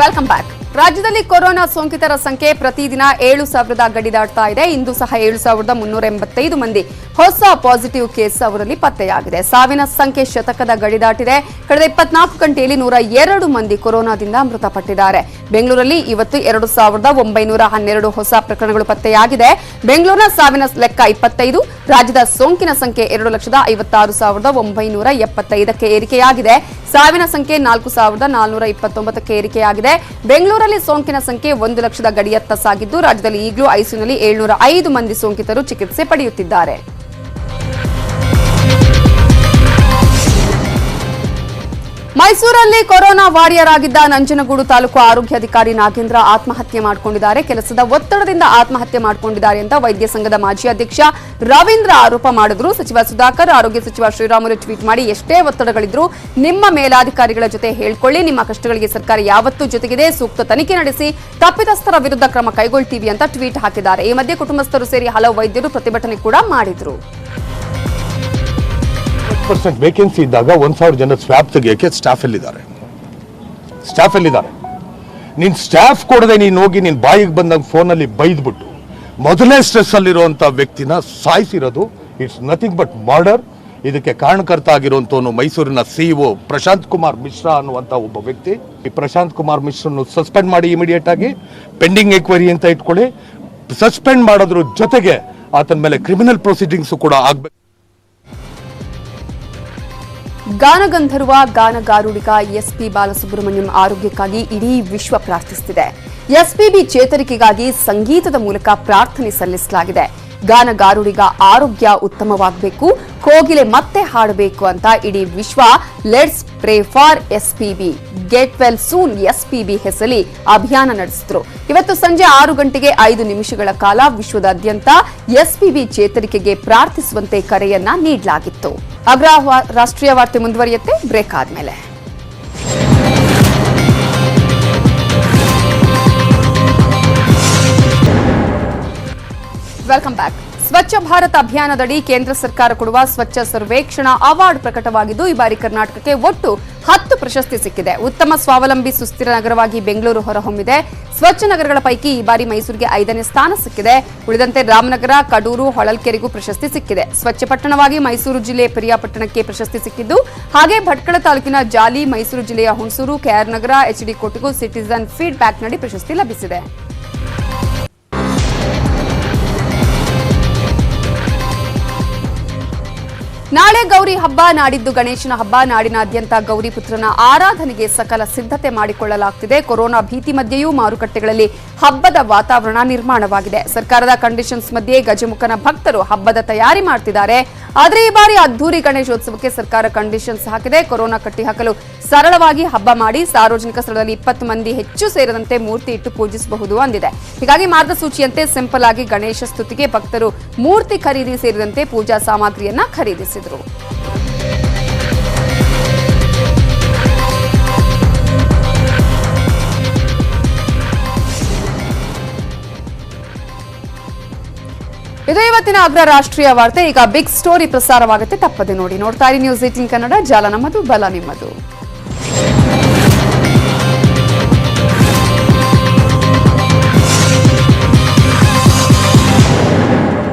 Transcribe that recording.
Welcome back ರಾಜ್ಯದಲ್ಲಿ corona ಸೋಂಕಿತರ ಸಂಖ್ಯೆ ಪ್ರತಿದಿನ ಏಳು ಸಾವಿರದ ಗಡಿ ದಾಟ್ತಾ ಇದೆ. ಇಂದು ಸಹ ಏಳು ಸಾವಿರದ ಮುನ್ನೂರ ಎಂಬತ್ತೈದು ಮಂದಿ ಹೊಸ ಪಾಸಿಟಿವ್ ಕೇಸ್ ಅವರಲ್ಲಿ ಪತ್ತೆಯಾಗಿದೆ. ಸಾವಿನ ಸಂಖ್ಯೆ ಶತಕದ ಗಡಿ ದಾಟಿದೆ. ಕಳೆದ ಇಪ್ಪತ್ನಾಲ್ಕು ಗಂಟೆಯಲ್ಲಿ ನೂರ ಎರಡು ಮಂದಿ ಕೊರೋನಾದಿಂದ ಮೃತಪಟ್ಟಿದ್ದಾರೆ. ಬೆಂಗಳೂರಲ್ಲಿ ಇವತ್ತು ಎರಡು ಸಾವಿರದ ಒಂಬೈನೂರ ಹನ್ನೆರಡು ಹೊಸ ಪ್ರಕರಣಗಳು ಪತ್ತೆಯಾಗಿದೆ. ಬೆಂಗಳೂರಿನ ಸಾವಿನ ಲೆಕ್ಕ ಇಪ್ಪತ್ತೈದು, ರಾಜ್ಯದ ಸೋಂಕಿನ ಸಂಖ್ಯೆ ಎರಡು ಲಕ್ಷದ ಐವತ್ತಾರು ಸಾವಿರದ ಒಂಬೈನೂರ ಎಪ್ಪತ್ತೈದಕ್ಕೆ ಏರಿಕೆಯಾಗಿದೆ. ಸಾವಿನ ಸಂಖ್ಯೆ ನಾಲ್ಕು ಸಾವಿರದ ನಾಲ್ನೂರ ಇಪ್ಪತ್ತೊಂಬತ್ತಕ್ಕೆ ಏರಿಕೆಯಾಗಿದೆ. ಬೆಂಗಳೂರಲ್ಲಿ ಸೋಂಕಿನ ಸಂಖ್ಯೆ ಒಂದು ಲಕ್ಷದ ಗಡಿಯತ್ತ ಸಾಗಿದ್ದು, ರಾಜ್ಯದಲ್ಲಿ ಈಗಲೂ ಐಸಿಯುನಲ್ಲಿ ಏಳ್ನೂರ ಐದು ಮಂದಿ ಸೋಂಕಿತರು ಚಿಕಿತ್ಸೆ ಪಡೆಯುತ್ತಿದ್ದಾರೆ. ಮೈಸೂರಲ್ಲಿ ಕೊರೋನಾ ವಾರಿಯರ್ ಆಗಿದ್ದ ನಂಜನಗೂಡು ತಾಲೂಕು ಆರೋಗ್ಯಾಧಿಕಾರಿ ನಾಗೇಂದ್ರ ಆತ್ಮಹತ್ಯೆ ಮಾಡಿಕೊಂಡಿದ್ದಾರೆ. ಕೆಲಸದ ಒತ್ತಡದಿಂದ ಆತ್ಮಹತ್ಯೆ ಮಾಡಿಕೊಂಡಿದ್ದಾರೆ ಅಂತ ವೈದ್ಯ ಸಂಘದ ಮಾಜಿ ಅಧ್ಯಕ್ಷ ರವೀಂದ್ರ ಆರೋಪ ಮಾಡಿದ್ರು. ಸಚಿವ ಸುಧಾಕರ್, ಆರೋಗ್ಯ ಸಚಿವ ಶ್ರೀರಾಮುಲು ಟ್ವೀಟ್ ಮಾಡಿ, ಎಷ್ಟೇ ಒತ್ತಡಗಳಿದ್ರು ನಿಮ್ಮ ಮೇಲಾಧಿಕಾರಿಗಳ ಜೊತೆ ಹೇಳ್ಕೊಳ್ಳಿ. ನಿಮ್ಮ ಕಷ್ಟಗಳಿಗೆ ಸರ್ಕಾರ ಯಾವತ್ತೂ ಜೊತೆಗಿದೆ. ಸೂಕ್ತ ತನಿಖೆ ನಡೆಸಿ, ತಪ್ಪಿತಸ್ಥರ ವಿರುದ್ಧ ಕ್ರಮ ಕೈಗೊಳ್ತೀವಿ ಅಂತ ಟ್ವೀಟ್ ಹಾಕಿದ್ದಾರೆ. ಈ ಮಧ್ಯೆ ಕುಟುಂಬಸ್ಥರು ಸೇರಿ ಹಲವು ವೈದ್ಯರು ಪ್ರತಿಭಟನೆ ಕೂಡ ಮಾಡಿದ್ರು. ಪರ್ಸೆಂಟ್ ವೇಕೆನ್ಸಿ ಇದ್ದಾಗ ಒಂದ್ ಸಾವಿರ ಜನ ಸ್ವಾಪ್ ತೆಗಿಯೋಕ್ಕೆ ಸ್ಟಾಫ್ ಎಲ್ಲಿದ್ದಾರೆ? ಸ್ಟಾಫ್ ಎಲ್ಲಿದ್ದಾರೆ? ನೀನ್ ಸ್ಟಾಫ್ ಕೊಡದೆ ನೀನು ಹೋಗಿ ನಿನ್ನ ಬಾಯಿಗೆ ಬಂದಂಗೆ ಫೋನಲ್ಲಿ ಬೈದ್ಬಿಟ್ಟು ಮೊದಲೇ ಸ್ಟ್ರೆಸ್ ಅಲ್ಲಿರುವಂತ ವ್ಯಕ್ತಿನ ಸಾಯಿಸಿರೋದು ಇಟ್ಸ್ ನಥಿಂಗ್ ಬಟ್ ಮರ್ಡರ್ ಇದಕ್ಕೆ ಕಾರಣಕರ್ತ ಆಗಿರುವಂಥವನು ಮೈಸೂರಿನ ಸಿ ಒ ಪ್ರಶಾಂತ್ ಕುಮಾರ್ ಮಿಶ್ರಾ ಅನ್ನುವಂಥ ಒಬ್ಬ ವ್ಯಕ್ತಿ. ಈ ಪ್ರಶಾಂತ್ ಕುಮಾರ್ ಮಿಶ್ರನ್ನು ಸಸ್ಪೆಂಡ್ ಮಾಡಿ ಇಮಿಡಿಯೇಟ್ ಆಗಿ ಪೆಂಡಿಂಗ್ ಎಕ್ವೈರಿ ಅಂತ ಇಟ್ಕೊಳ್ಳಿ. ಸಸ್ಪೆಂಡ್ ಮಾಡೋದ್ರ ಜೊತೆಗೆ ಆತನ ಮೇಲೆ ಕ್ರಿಮಿನಲ್ ಪ್ರೊಸೀಡಿಂಗ್ಸು ಕೂಡ ಆಗ್ಬೇಕು. ಗಾನಗಂಧರ್ವ ಗಾನಗಾರುಡಿಗ ಎಸ್ಪಿ ಬಾಲಸುಬ್ರಹ್ಮಣ್ಯಂ ಆರೋಗ್ಯಕ್ಕಾಗಿ ಇಡೀ ವಿಶ್ವ ಪ್ರಾರ್ಥಿಸುತ್ತಿದೆ. ಎಸ್ಪಿಬಿ ಚೇತರಿಕೆಗಾಗಿ ಸಂಗೀತದ ಮೂಲಕ ಪ್ರಾರ್ಥನೆ ಸಲ್ಲಿಸಲಾಗಿದೆ. ಗಾನಗಾರುಡಿಗ ಆರೋಗ್ಯ ಉತ್ತಮವಾಗಬೇಕು, ಕೋಗಿಲೆ ಮತ್ತೆ ಹಾಡಬೇಕು ಅಂತ ಇಡೀ ವಿಶ್ವ let's pray for SPB get well soon SPB ಹೆಸಲಿ ಅಭಿಯಾನ ನಡೆಸಿದ್ರು. ಇವತ್ತು ಸಂಜೆ ಆರು ಗಂಟೆಗೆ ಐದು ನಿಮಿಷಗಳ ಕಾಲ ವಿಶ್ವದಾದ್ಯಂತ ಎಸ್ಪಿಬಿ ಚೇತರಿಕೆಗೆ ಪ್ರಾರ್ಥಿಸುವಂತೆ ಕರೆಯನ್ನ ನೀಡಲಾಗಿತ್ತು. ಅಗ್ರ ರಾಷ್ಟ್ರೀಯ ವಾರ್ತೆ ಮುಂದುವರಿಯುತ್ತೆ, ಬ್ರೇಕ್ ಆದ್ಮೇಲೆ. ವೆಲ್ಕಮ್ ಬ್ಯಾಕ್ ಸ್ವಚ್ಛ ಭಾರತ್ ಅಭಿಯಾನದಡಿ ಕೇಂದ್ರ ಸರ್ಕಾರ ಕೊಡುವ ಸ್ವಚ್ಛ ಸರ್ವೇಕ್ಷಣಾ ಅವಾರ್ಡ್ ಪ್ರಕಟವಾಗಿದ್ದು, ಈ ಬಾರಿ ಕರ್ನಾಟಕಕ್ಕೆ ಒಟ್ಟು ಹತ್ತು ಪ್ರಶಸ್ತಿ ಸಿಕ್ಕಿದೆ. ಉತ್ತಮ ಸ್ವಾವಲಂಬಿ ಸುಸ್ಥಿರ ನಗರವಾಗಿ ಬೆಂಗಳೂರು ಹೊರಹೊಮ್ಮಿದೆ. ಸ್ವಚ್ಛ ನಗರಗಳ ಪೈಕಿ ಈ ಬಾರಿ ಮೈಸೂರಿಗೆ ಐದನೇ ಸ್ಥಾನ ಸಿಕ್ಕಿದೆ. ಉಳಿದಂತೆ ರಾಮನಗರ, ಕಡೂರು, ಹೊಳಲ್ಕೆರೆಗೂ ಪ್ರಶಸ್ತಿ ಸಿಕ್ಕಿದೆ. ಸ್ವಚ್ಛ ಪಟ್ಟಣವಾಗಿ ಮೈಸೂರು ಜಿಲ್ಲೆ ಪಿರಿಯಾಪಟ್ಟಣಕ್ಕೆ ಪ್ರಶಸ್ತಿ ಸಿಕ್ಕಿದ್ದು, ಹಾಗೆ ಭಟ್ಕಳ ತಾಲೂಕಿನ ಜಾಲಿ, ಮೈಸೂರು ಜಿಲ್ಲೆಯ ಹುಣಸೂರು ಕೆಆರ್ ನಗರ ಎಚ್ಡಿ ಕೋಟೆಗೂ ಸಿಟಿಸನ್ ಫೀಡ್ಬ್ಯಾಕ್ ನಡಿ ಪ್ರಶಸ್ತಿ ಲಭಿಸಿದೆ. ನಾಳೆ ಗೌರಿ ಹಬ್ಬ ನಾಡಿದ್ದು ಗಣೇಶನ ಹಬ್ಬ. ನಾಡಿನಾದ್ಯಂತ ಗೌರಿ ಪುತ್ರನ ಆರಾಧನೆಗೆ ಸಕಲ ಸಿದ್ಧತೆ ಮಾಡಿಕೊಳ್ಳಲಾಗುತ್ತಿದೆ ಕೊರೋನಾ ಭೀತಿ ಮಧ್ಯೆಯೂ ಮಾರುಕಟ್ಟೆಗಳಲ್ಲಿ ಹಬ್ಬದ ವಾತಾವರಣ ನಿರ್ಮಾಣವಾಗಿದೆ. ಸರ್ಕಾರದ ಕಂಡೀಷನ್ಸ್ ಮಧ್ಯೆ ಗಜಮುಖನ ಭಕ್ತರು ಹಬ್ಬದ ತಯಾರಿ ಮಾಡ್ತಿದ್ದಾರೆ. ಆದರೆ ಈ ಬಾರಿ ಅದ್ದೂರಿ ಗಣೇಶೋತ್ಸವಕ್ಕೆ ಸರ್ಕಾರ ಕಂಡೀಷನ್ಸ್ ಹಾಕಿದೆ. ಕೊರೋನಾ ಕಟ್ಟಿಹಾಕಲು ಸರಳವಾಗಿ ಹಬ್ಬ ಮಾಡಿ ಸಾರ್ವಜನಿಕ ಸ್ಥಳದಲ್ಲಿ ಇಪ್ಪತ್ತು ಮಂದಿ ಹೆಚ್ಚು ಸೇರದಂತೆ ಮೂರ್ತಿ ಇಟ್ಟು ಪೂಜಿಸಬಹುದು ಅಂದಿದೆ. ಹೀಗಾಗಿ ಮಾರ್ಗಸೂಚಿಯಂತೆ ಸಿಂಪಲ್ ಆಗಿ ಗಣೇಶ ಸ್ತುತಿಗೆ ಭಕ್ತರು ಮೂರ್ತಿ ಖರೀದಿ ಸೇರಿದಂತೆ ಪೂಜಾ ಸಾಮಗ್ರಿಯನ್ನ ಖರೀದಿಸಿದರು ಇದು ಇವತ್ತಿನ ಅಗ್ರ ರಾಷ್ಟ್ರೀಯ ವಾರ್ತೆ. ಈಗ ಬಿಗ್ ಸ್ಟೋರಿ ಪ್ರಸಾರವಾಗುತ್ತೆ. ತಪ್ಪದೆ ನೋಡಿ ನೋಡ್ತಾ ಇರಿ ನ್ಯೂಸ್ ಏಟಿನ್ ಕನ್ನಡ. ಜಾಲ ನಮ್ಮದು, ಬಲ ನಿಮ್ಮದು.